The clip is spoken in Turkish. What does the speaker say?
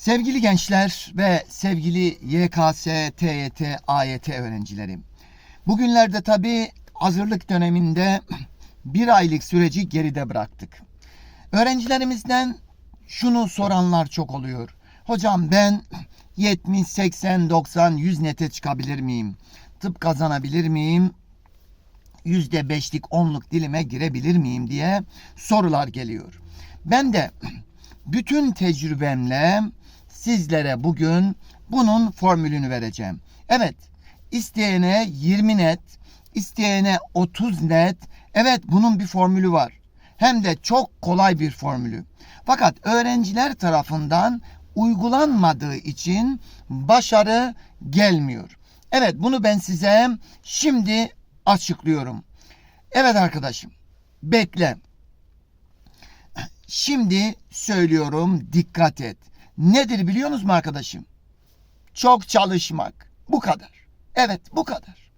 Sevgili gençler ve sevgili YKS, TYT, AYT öğrencileri. Bugünlerde tabi hazırlık döneminde bir aylık süreci geride bıraktık. Öğrencilerimizden şunu soranlar çok oluyor. Hocam ben 70, 80, 90, 100 nete çıkabilir miyim? Tıp kazanabilir miyim? yüzde beşlik onluk dilime girebilir miyim diye sorular geliyor. Ben de bütün tecrübemle sizlere bugün bunun formülünü vereceğim. Evet, isteyene 20 net, isteyene 30 net. Evet, bunun bir formülü var. Hem de çok kolay bir formülü. Fakat öğrenciler tarafından uygulanmadığı için başarı gelmiyor. Evet, bunu ben size şimdi açıklıyorum. Evet arkadaşım, bekle. Şimdi söylüyorum, dikkat et. Nedir biliyor musunuz arkadaşım? Çok çalışmak. Bu kadar. Evet, bu kadar.